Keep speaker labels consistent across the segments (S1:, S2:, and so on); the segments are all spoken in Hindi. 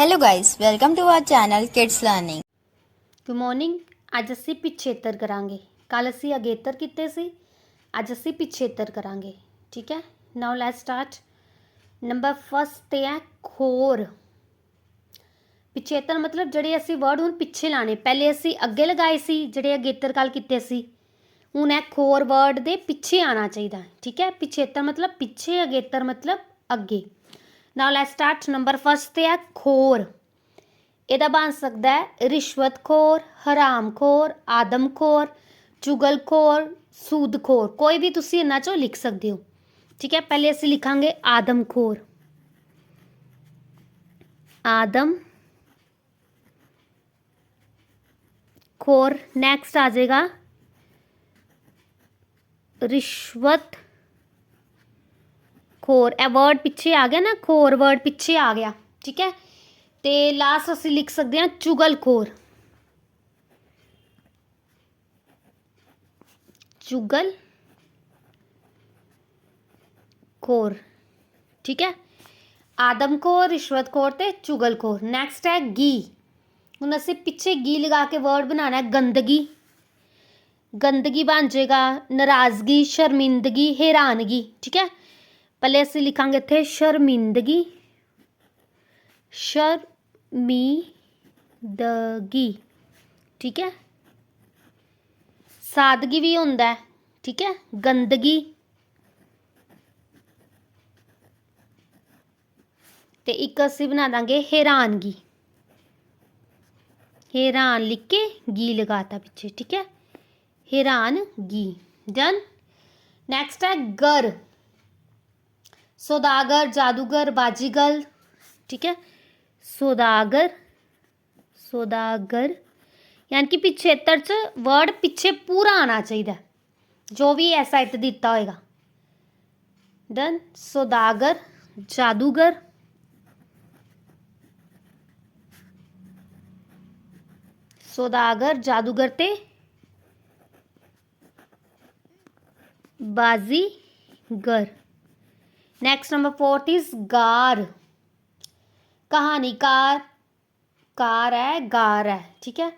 S1: Hello guys, welcome to our channel Kids Learning.
S2: Good morning ਅੱਜ ਅਸੀਂ ਪਿਛੇਤਰ ਕਰਾਂਗੇ। ਕੱਲ ਅਸੀਂ ਅਗੇਤਰ ਕੀਤੇ ਸੀ। ਅੱਜ ਅਸੀਂ ਪਿਛੇਤਰ ਕਰਾਂਗੇ। ਠੀਕ ਹੈ? Now let's start number first ਤੇ ਹੈ ਖੋਰ। ਪਿਛੇਤਰ ਮਤਲਬ ਜਿਹੜੇ ਅਸੀਂ ਵਰਡ ਹੁਣ ਪਿੱਛੇ ਲਾਣੇ ਪਹਿਲੇ ਅਸੀਂ ਅੱਗੇ ਲਗਾਏ ਸੀ ਜਿਹੜੇ ਅਗੇਤਰ ਕੱਲ ਕੀਤੇ ਸੀ। ਹੁਣ ਇਹ ਖੋਰ ਵਰਡ ਦੇ ਪਿੱਛੇ ਆਣਾ ਚਾਹੀਦਾ। ਠੀਕ ਹੈ? ਪਿਛੇਤਰ ਮਤਲਬ ਪਿੱਛੇ ਅਗੇਤਰ ਮਤਲਬ ਅੱਗੇ। now let's start number first ਤੇ ਹੈ ਖੋਰ ਇਹਦਾ ਬਣ ਸਕਦਾ ਹੈ ਰਿਸ਼ਵਤਖੋਰ ਹਰਾਮਖੋਰ ਆਦਮਖੋਰ ਚੁਗਲਖੋਰ ਸੂਦਖੋਰ ਕੋਈ ਵੀ ਤੁਸੀਂ ਇਹਨਾਂ ਚੋਂ ਲਿਖ ਸਕਦੇ ਹੋ ਠੀਕ ਹੈ ਪਹਿਲੇ ਅਸੀਂ ਲਿਖਾਂਗੇ ਆਦਮਖੋਰ ਆਦਮ ਖੋਰ ਨੈਕਸਟ ਆ ਜਾਏਗਾ ਰਿਸ਼ਵਤ ਖੋਰ ਇਹ ਵਰਡ ਪਿੱਛੇ ਆ ਗਿਆ ਨਾ ਖੋਰ ਵਰਡ ਪਿੱਛੇ ਆ ਗਿਆ ਠੀਕ ਹੈ ਤੇ ਲਾਸਟ ਅਸੀਂ ਲਿਖ ਸਕਦੇ ਹਾਂ ਚੁਗਲਖੋਰ ਚੁਗਲ ਖੋਰ ਠੀਕ ਹੈ ਆਦਮਖੋਰ ਰਿਸ਼ਵਤਖੋਰ ਤੇ ਚੁਗਲਖੋਰ ਨੈਕਸਟ ਹੈ ਗੀ ਹੁਣ ਅਸੀਂ ਪਿੱਛੇ ਗੀ ਲਗਾ ਕੇ ਵਰਡ ਬਣਾਉਣਾ ਹੈ ਗੰਦਗੀ ਗੰਦਗੀ ਬਣ ਜਾਏਗਾ ਨਾਰਾਜ਼ਗੀ ਸ਼ਰਮਿੰਦਗੀ ਹੈਰਾਨਗੀ ਠੀਕ ਹੈ ਪਹਿਲੇ ਅਸੀਂ ਲਿਖਾਂਗੇ ਇੱਥੇ ਸ਼ਰਮਿੰਦਗੀ ਸ਼ਰਮਿੰਦਗੀ ਠੀਕ ਹੈ ਸਾਦਗੀ ਵੀ ਹੁੰਦਾ ਹੈ ਠੀਕ ਹੈ ਗੰਦਗੀ ਤੇ ਇੱਕ ਅਸੀਂ ਬਣਾ ਦਾਂਗੇ ਹੈਰਾਨਗੀ ਹੈਰਾਨ ਲਿਖ ਕੇ ਗੀ ਲਗਾਤਾ ਪਿੱਛੇ ਠੀਕ ਹੈ ਹੈਰਾਨਗੀ ਡਨ ਨੈਕਸਟ ਹੈ ਗਰ सौदागर, जादूगर, बाजीगर, ठीक है? सौदागर सौदागर, यानी कि पिछेत्र च वर्ड पिछे पूरा आना चाहिए जो भी ऐसा इत दिता होएगा। डन सौदागर, जादूगर सौदागर, जादूगर ते, बाजीगर। नेक्स्ट नंबर फोर्थ इज़ गार कहानीकार कार है, गार है, ठीक है?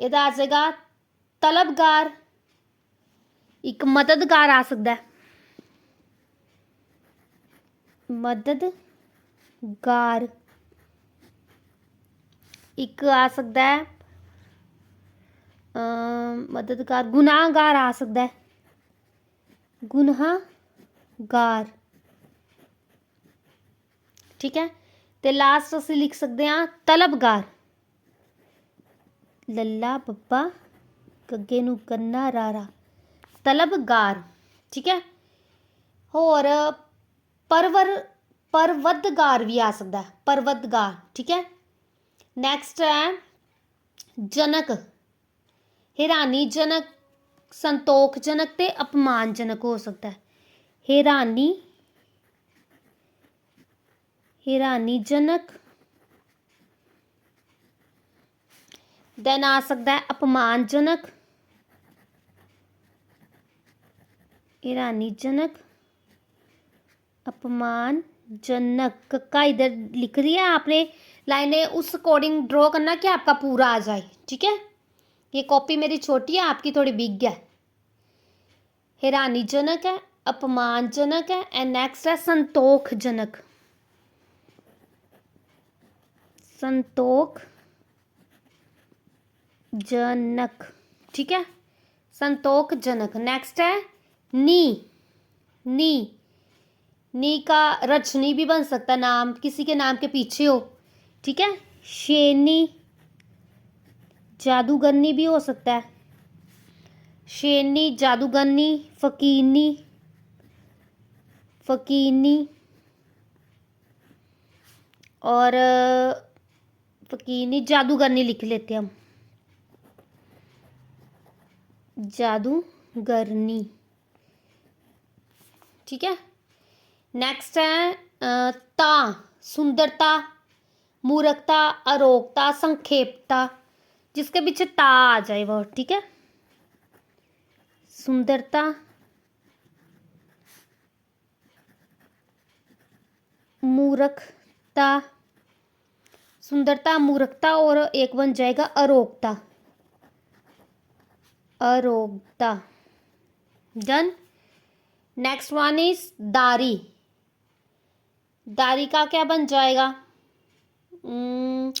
S2: इधर आ जाएगा तलबगार एक मददगार आ सकता है. मददगार एक आ सकता है मददगार गुनाहगार आ सकता है. गुनाहगार. ਠੀਕ ਹੈ? ਤੇ ਲਾਸਟ ਅਸੀਂ ਲਿਖ ਸਕਦੇ ਹਾਂ, ਤਲਬਗਾਰ। ਲੱਲਾ ਬੱਬਾ ਗੱਗੇ ਨੂੰ ਕੰਨਾ ਰਾਰਾ। ਤਲਬਗਾਰ, ਠੀਕ ਹੈ? ਹੋਰ, ਪਰਵਰ ਪਰਵਦਗਾਰ ਵੀ ਆ ਸਕਦਾ ਹੈ ਪਰਵਦਗਾਰ ਠੀਕ ਹੈ? ਨੈਕਸਟ ਹੈ, ਜਨਕ। ਹੈਰਾਨੀਜਨਕ ਸੰਤੋਖਜਨਕ ਤੇ ਅਪਮਾਨਜਨਕ ਹੋ ਸਕਦਾ ਹੈ। ਹੈਰਾਨੀ ਹੈਰਾਨੀਜਨਕ ਦੈਨ ਆ ਸਕਦਾ ਹੈ ਅਪਮਾਨਜਨਕ हैरानीजनक अपमानजनक का इधर लिख दिया आपने लाइनें उस अकॉर्डिंग ड्रॉ करना कि आपका पूरा आ जाए ठीक है ये कॉपी मेरी छोटी है आपकी थोड़ी बिग है हैरानीजनक है अपमानजनक है एंड नेक्स्ट है संतोखजनक संतोख जनक। ठीक है? संतोख जनक। नेक्स्ट है, नी। नी। नी का रचनी भी बन सकता है नाम, किसी के नाम के पीछे हो। ठीक है? शेनी। जादूगरनी भी हो सकता है। शेनी जादूगरनी फकीनी। फकीनी। और फकीनी जादूगरनी लिख लेते हम। जादूगरनी। ठीक है? नेक्स्ट है ता, सुंदरता, मूर्खता, अरोगता, संक्षेपता। जिसके पीछे ता आ जाए वो, ठीक है? सुंदरता, मूर्खता सुंदरता मूर्खता और एक बन जाएगा अरोगता। अरोगता। डन नेक्स्ट वन इज़ दारी। दारी का क्या बन जाएगा? हम्म,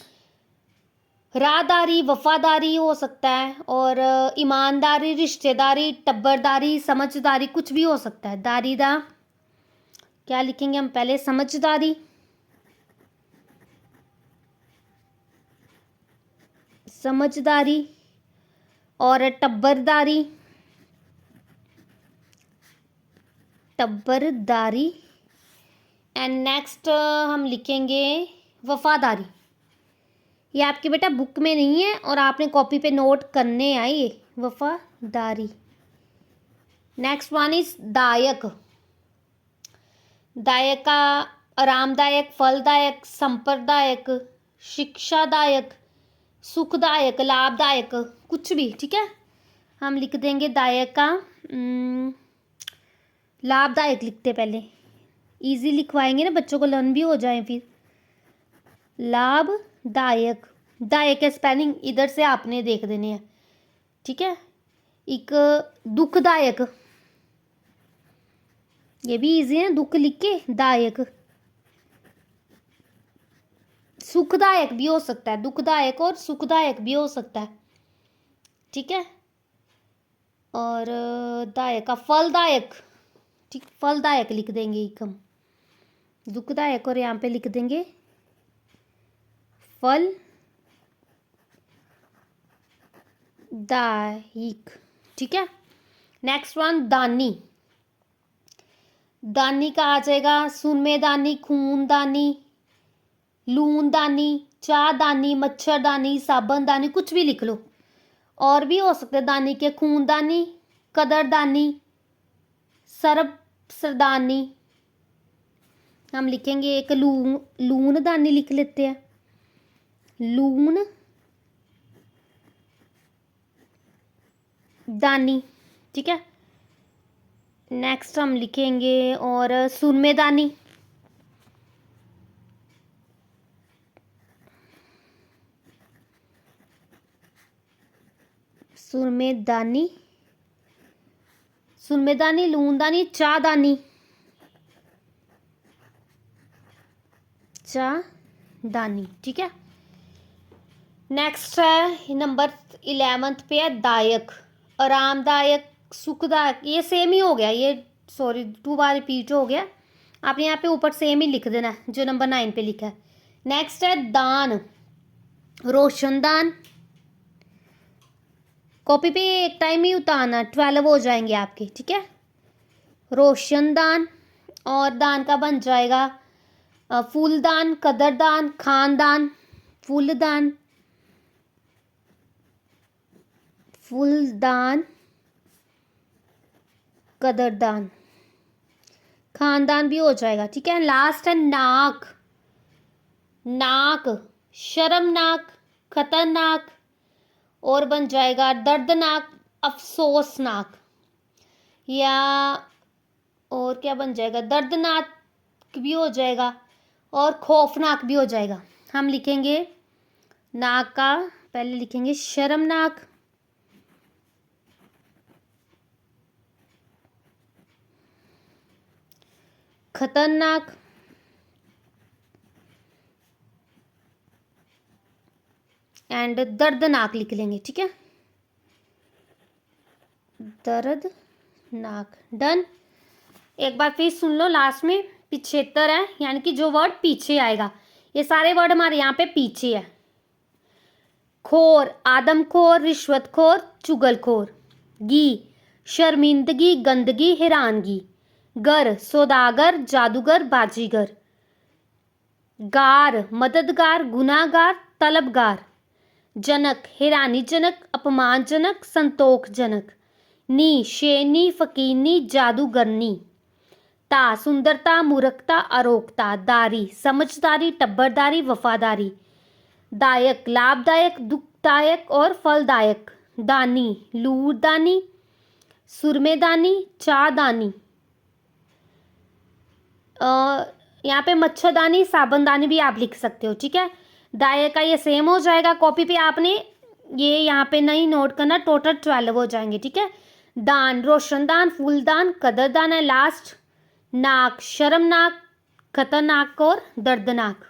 S2: राहदारी वफादारी हो सकता है और ईमानदारी रिश्तेदारी टब्बरदारी समझदारी कुछ भी हो सकता है। दारी दा। क्या लिखेंगे हम पहले? समझदारी। समझदारी और टब्बरदारी। टब्बरदारी। एंड नेक्स्ट हम लिखेंगे वफादारी। ये आपके बेटा बुक में नहीं है और आपने कॉपी पे नोट करने आई वफादारी। नेक्स्ट वन इज़ दायक। दायक का आरामदायक, फलदायक संप्रदायक शिक्षादायक। सुखदायक, लाभदायक, कुछ भी, ठीक है? हम लिख देंगे दायक का लाभदायक लिखते पहले। इजी लिखवाएँगे ना, बच्चों को लर्न भी हो जाए फिर। लाभदायक। दायक है स्पेलिंग इधर से आपने देख देने हैं, ठीक है? एक दुखदायक। ये भी इजी है, दुख लिख के दायक। सुखदायक भी हो सकता है, दुखदायक और सुखदायक भी हो सकता है। ठीक है? और दायक का फलदायक। ठीक, फलदायक लिख देंगे एक हम। दुखदायक और यहाँ पे लिख देंगे। फल दायक। ठीक है? नेक्स्ट वन दानी। दानी का आ जाएगा सुनमे सुनमेदानी खूनदानी लूनदानी, चाहदानी, मच्छरदानी, साबनदानी, कुछ भी लिख लो। और भी हो सकते दानी के। खूनदानी, कदरदानी सरब सरदानी हम लिखेंगे एक लून लून दानी लिख लेते हैं। लून दानी, ठीक है? नेक्स्ट हम लिखेंगे और सुरमेदानी। सुरमेदानी सुरमेदानी लूनदानी चाहदानी चाहदानी ठीक है? नेक्स्ट है नंबर इलेवेंथ पे है, दायक, आरामदायक, सुखदायक, ये सेम ही हो गया, ये सॉरी टू बार रिपीट हो गया। आपने यहाँ पे ऊपर सेम ही लिख देना जो नंबर नाइन पे लिखा है। नेक्स्ट है, दान, रोशनदान कॉपी पे एक टाइम ही उतारना ट्वेल्व हो जाएँगे आपके, ठीक है? रोशनदान और दान का बन जाएगा फूलदान, कदरदान, खानदान, फूलदान फूलदान, कदरदान, खानदान भी हो जाएगा, ठीक है? लास्ट है नाक नाक, शर्मनाक, खतरनाक और बन जाएगा दर्दनाक, अफसोसनाक। या और क्या बन जाएगा? दर्दनाक भी हो जाएगा और खौफनाक भी हो जाएगा। हम लिखेंगे नाक का, पहले लिखेंगे शर्मनाक। खतरनाक। एंड दर्दनाक लिख लेंगे, ठीक है? दर्द नाक डन एक बार फिर सुन लो लास्ट में पिछहत्तर है, यानी कि जो वर्ड पीछे आएगा। ये सारे वर्ड हमारे यहाँ पे पीछे है। खोर, आदमखोर, रिश्वतखोर, चुगलखोर। गी शर्मिंदगी, गंदगी, हैरानगी। गर, सौदागर, जादूगर, बाजीगर। गार, मददगार, गुनाहगार, तलबगार। जनक हैरानीजनक अपमानजनक, संतोखजनक। नी, शेनी, फकीनी, जादूगरनी। ता, सुंदरता, मूर्खता, अरोगता, दारी, समझदारी, टब्बरदारी, वफादारी। दायक, लाभदायक, दुखदायक और फलदायक। दानी, लूरदानी, सुरमेदानी, चादानी। यहाँ पे मच्छरदानी, साबनदानी भी आप लिख सकते हो, ठीक है? दाए का ये सेम हो जाएगा कॉपी पे। आपने ये यहाँ पे नहीं नोट करना टोटल ट्वेल्व हो जाएँगे, ठीक है? दान रोशनदान फूलदान कदरदान है लास्ट नाक, शर्मनाक, खतरनाक और दर्दनाक।